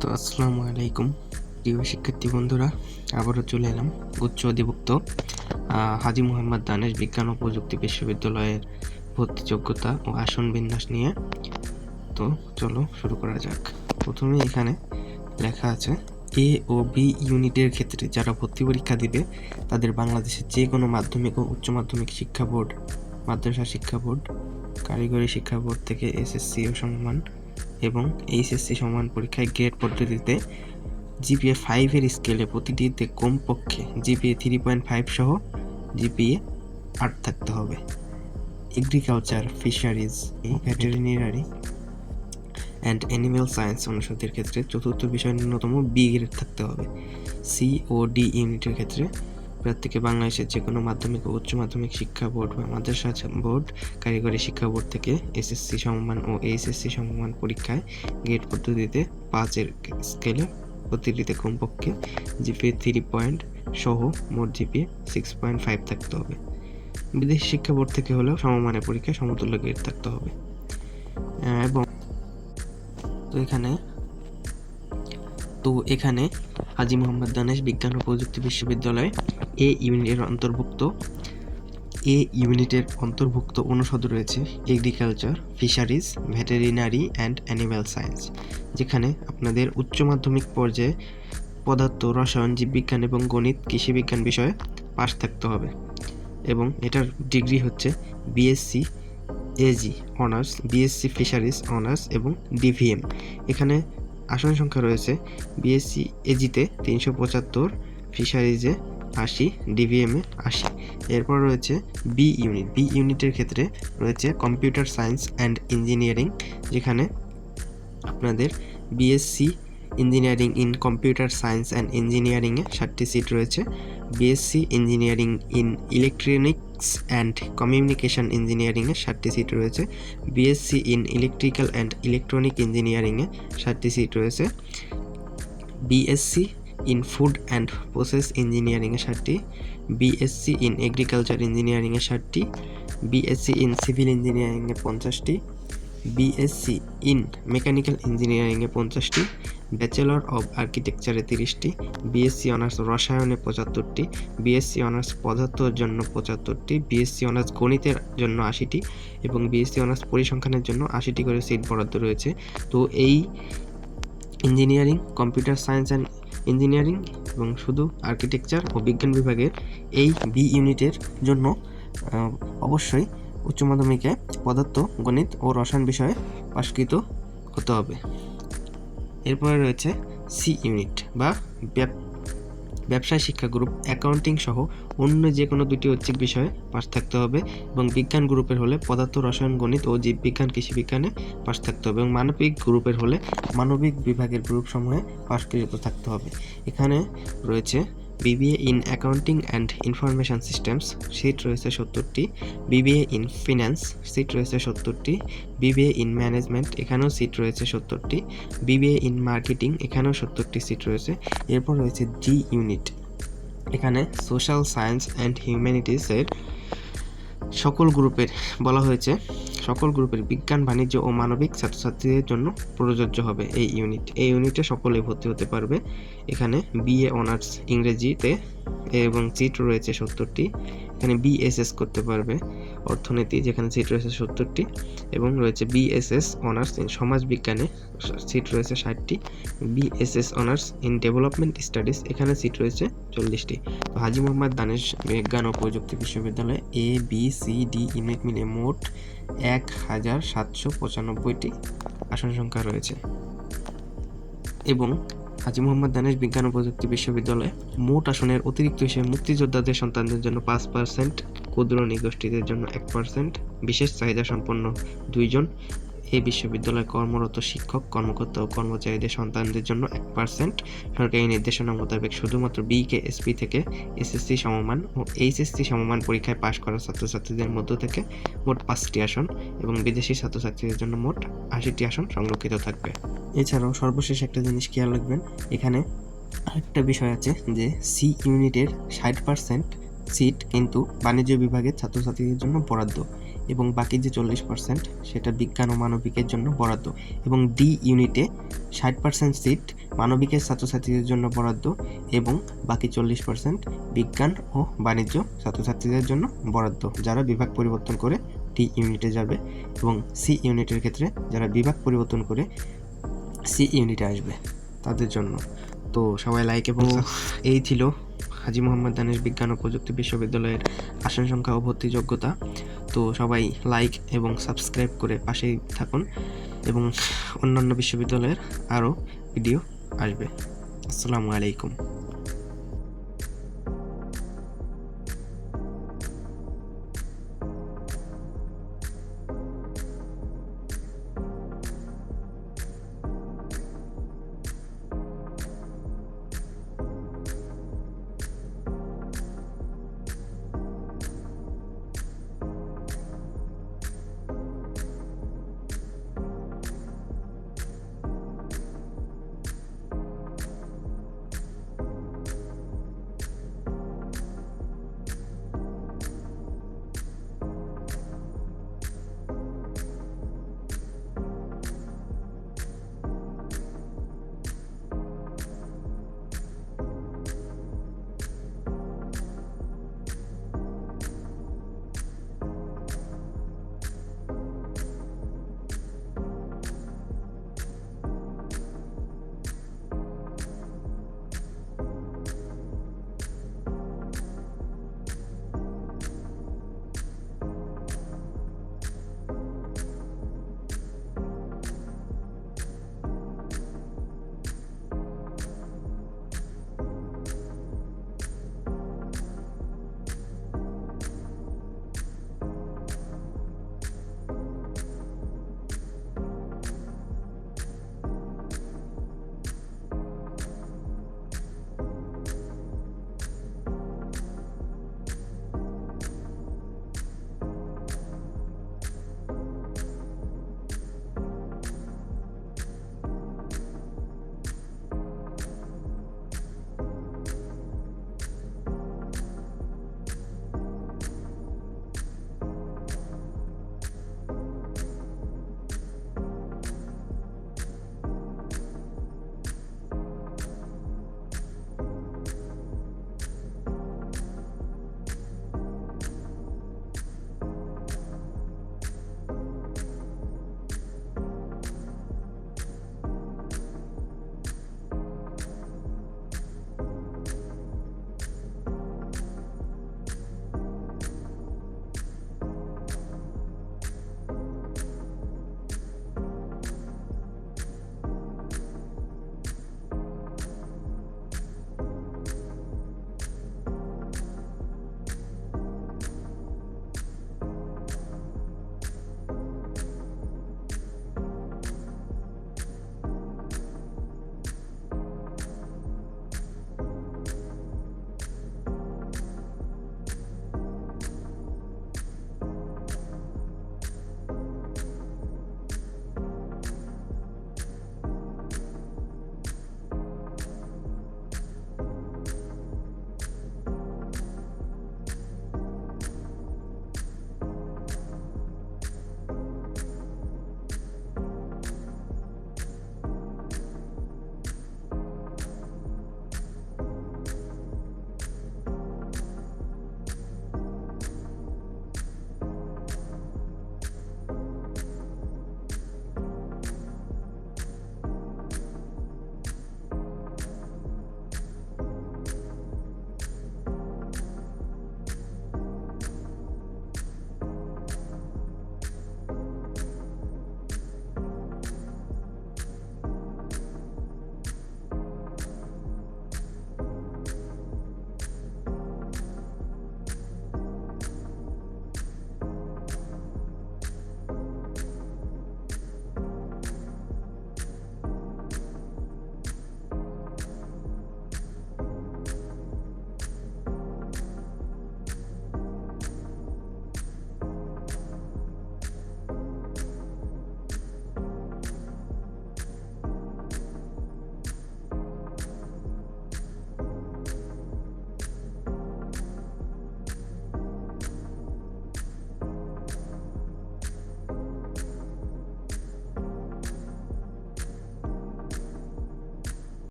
তো আসসালামু আলাইকুম। প্রিয় শিক্ষার্থী বন্ধুরা, আবারও চলে এলাম উচ্চ অধিভুক্ত হাজি মোহাম্মদ দানেশ বিজ্ঞান ও প্রযুক্তি বিশ্ববিদ্যালয়ের ভর্তি যোগ্যতা ও আসন বিন্যাস নিয়ে। তো চলো শুরু করা যাক। প্রথমে এখানে লেখা আছে, এ ও বি ইউনিটের ক্ষেত্রে যারা ভর্তি পরীক্ষা দিবে, তাদের বাংলাদেশের যে কোনো মাধ্যমিক ও উচ্চ মাধ্যমিক শিক্ষা বোর্ড, মাদ্রাসা শিক্ষা বোর্ড, কারিগরি শিক্ষা বোর্ড থেকে এসএসসি ও সমমান এবং এইচএসসি সমান পরীক্ষায় গ্রেড পদ্ধতিতে জিপিএ ফাইভের স্কেলে প্রতিটিতে কমপক্ষে জিপিএ থ্রি পয়েন্ট ফাইভ সহ জিপিএ আট থাকতে হবে। Agriculture fisheries veterinary and animal science অনুষদের ক্ষেত্রে চতুর্থ বিষয় ন্যূনতম বি গ্রেড থাকতে হবে। সি ও ডি ইউনিটের ক্ষেত্রে প্রার্থীকে বাংলাদেশের যে কোনো মাধ্যমিক ও উচ্চ মাধ্যমিক শিক্ষা বোর্ড বা মাদ্রাসা বোর্ড, কারিগরি শিক্ষা বোর্ড থেকে এসএসসি সমমান ও এইচএসসি সমমান পরীক্ষায় গেট পদ্ধতিতে পাঁচের স্কেলে প্রতিটিতে কমপক্ষে জিপিএ থ্রি পয়েন্ট সহ মোট জিপিএ সিক্স পয়েন্ট ফাইভ থাকতে হবে। বিদেশি শিক্ষা বোর্ড থেকে হলেও সমমানের পরীক্ষায় সমতুল্য গ্রেড থাকতে হবে। এবং তো এখানে তো এখানে হাজী মোহাম্মদ দানেশ বিজ্ঞান ও প্রযুক্তি বিশ্ববিদ্যালয় এ ইউনিটের অন্তর্ভুক্ত। এ ইউনিটের অন্তর্ভুক্ত অনুষদ রয়েছে agriculture fisheries veterinary and animal science যেখানে আপনাদের উচ্চ মাধ্যমিক পর্যায়ে পদার্থ, রসায়ন, জীববিজ্ঞান এবং গণিত কৃষিবিজ্ঞান বিষয়ে পাশ থাকতে হবে। এবং এটার ডিগ্রি হচ্ছে BSc Ag honours BSc fisheries honours এবং ডিভিএম এখানে আসন সংখ্যা রয়েছে বিএসসি এজিতে তিনশো পঁচাত্তর ফিশারিজে আশি ডিভিএমে আশি। এরপর রয়েছে বি ইউনিট বি ইউনিটের ক্ষেত্রে রয়েছে কম্পিউটার সায়েন্স অ্যান্ড ইঞ্জিনিয়ারিং যেখানে আপনাদের BSc engineering in computer science and ইঞ্জিনিয়ারিংয়ে ষাটটি সিট রয়েছে। BSc engineering in electronics and communication ইঞ্জিনিয়ারিংয়ে ষাটটি সিট রয়েছে। BSc in electrical and electronic ইঞ্জিনিয়ারিংয়ে ষাটটি সিট রয়েছে। BSc in food and process ইঞ্জিনিয়ারিংয়ে ষাটটি বিএসসি ইন এগ্রিকালচার ইঞ্জিনিয়ারিংয়ে ষাটটি বিএসসি ইন সিভিল ইঞ্জিনিয়ারিংয়ে পঞ্চাশটি। বিএসসি ইন মেকানিক্যাল ইঞ্জিনিয়ারিংয়ে পঞ্চাশটি ব্যাচেলর অব আর্কিটেকচারে তিরিশটি বিএসসি অনার্স রসায়নে পঁচাত্তরটি বিএসসি অনার্স পদার্থের জন্য পঁচাত্তরটি বিএসসি অনার্স গণিতের জন্য আশিটি এবং বিএসসি অনার্স পরিসংখ্যানের জন্য আশিটি করে সিট বরাদ্দ রয়েছে। তো এই engineering computer science and engineering এবং শুধু আর্কিটেকচার ও বিজ্ঞান বিভাগের এই বি ইউনিটের জন্য অবশ্যই উচ্চ মাধ্যমিকে পদার্থ, গণিত ও রসায়ন বিষয়ে পাশকৃত হতে হবে। এরপরে রয়েছে সি ইউনিট বা ব্যব- ব্যবসায় শিক্ষা গ্রুপ অ্যাকাউন্টিং সহ অন্য যে কোনো দুটি ঐচ্ছিক বিষয়ে পাশ থাকতে হবে এবং বিজ্ঞান গ্রুপের হলে পদার্থ, রসায়ন, গণিত ও জীববিজ্ঞান, কৃষি বিজ্ঞানে পাশ থাকতে হবে এবং মানবিক গ্রুপের হলে মানবিক বিভাগের গ্রুপ সমূহে পাশকৃত থাকতে হবে। এখানে রয়েছে BBA in accounting and information systems, seat রয়েছে সত্তরটি। বিবিএ ইন ফিন্যান্স, সিট রয়েছে সত্তরটি। বিবিএ ইন ম্যানেজমেন্ট, এখানেও সিট রয়েছে সত্তরটি। বিবিএ ইন মার্কেটিং, এখানেও সত্তরটি সিট রয়েছে। এরপর রয়েছে ডি ইউনিট। এখানে সোশ্যাল সায়েন্স অ্যান্ড হিউম্যানিটিসের সকল গ্রুপের বলা হয়েছে। সকল গ্রুপের বিজ্ঞান, বাণিজ্য ও মানবিক ছাত্রছাত্রীদের জন্য প্রযোজ্য হবে এই ইউনিট এই ইউনিটে সকলেই ভর্তি হতে পারবে। এখানে বিএ অনার্স ইংরেজিতে এবং সিট রয়েছে সত্তরটি। এখানে বিএসএস করতে পারবে অর্থনীতি, যেখানে সিট রয়েছে সত্তরটি এবং রয়েছে বিএসএস অনার্স ইন সমাজ বিজ্ঞানে সিট রয়েছে ষাটটি। BSS honours in development studies এখানে সিট রয়েছে চল্লিশটি। তো হাজি মোহাম্মদ দানেশ বিজ্ঞান ও প্রযুক্তি বিশ্ববিদ্যালয়ে A B C D unit মিলে মোট এক হাজার সাতশো পঁচানব্বইটি আসন সংখ্যা রয়েছে এবং হাজি মোহাম্মদ দানেশ বিজ্ঞান ও প্রযুক্তি বিশ্ববিদ্যালয়ে মোট আসনের অতিরিক্ত হিসেবে মুক্তিযোদ্ধাদের সন্তানদের জন্য পাঁচ পার্সেন্ট ক্ষুদ্র নিগোষ্ঠীদের জন্য এক পার্সেন্ট বিশেষ চাহিদা সম্পন্ন দুইজন এই বিশ্ববিদ্যালয়ে কর্মরত শিক্ষক, কর্মকর্তা ও কর্মচারীদের সন্তানদের জন্য এক পার্সেন্ট সরকারি নির্দেশনা মোতাবেক শুধুমাত্র বিকে এসপি থেকে এসএসসি সমমান ও এইচএসসি সমমান পরীক্ষায় পাশ করা ছাত্রছাত্রীদের মধ্য থেকে মোট পাঁচটি আসন এবং বিদেশি ছাত্রছাত্রীদের জন্য মোট আশিটি আসন সংরক্ষিত থাকবে। এছাড়াও সর্বশেষ একটা জিনিস খেয়াল রাখবেন, এখানে আরেকটা বিষয় আছে যে সি ইউনিটের ষাট পার্সেন্ট সিট কিন্তু বাণিজ্য বিভাগের ছাত্রছাত্রীদের জন্য বরাদ্দ। এবং বাকি যে চল্লিশ পার্সেন্ট সেটা বিজ্ঞান ও মানবিকের জন্য বরাদ্দ এবং ডি ইউনিটে ষাট পার্সেন্ট সিট মানবিকের ছাত্রছাত্রীদের জন্য বরাদ্দ এবং বাকি চল্লিশ পার্সেন্ট বিজ্ঞান ও বাণিজ্য ছাত্রছাত্রীদের জন্য বরাদ্দ যারা বিভাগ পরিবর্তন করে ডি ইউনিটে যাবে এবং সি ইউনিটের ক্ষেত্রে যারা বিভাগ পরিবর্তন করে সি ইউনিটে আসবে তাদের জন্য। তো সবাই লাইক এবং এই ছিল হাজি মোহাম্মদ দানেশ বিজ্ঞান ও প্রযুক্তি বিশ্ববিদ্যালয়ের আসন সংখ্যা ও ভর্তি যোগ্যতা। তো সবাই লাইক এবং সাবস্ক্রাইব করে পাশেই থাকুন এবং অন্যান্য বিশ্ববিদ্যালয়ের আরও ভিডিও আসবে। আসসালামু আলাইকুম।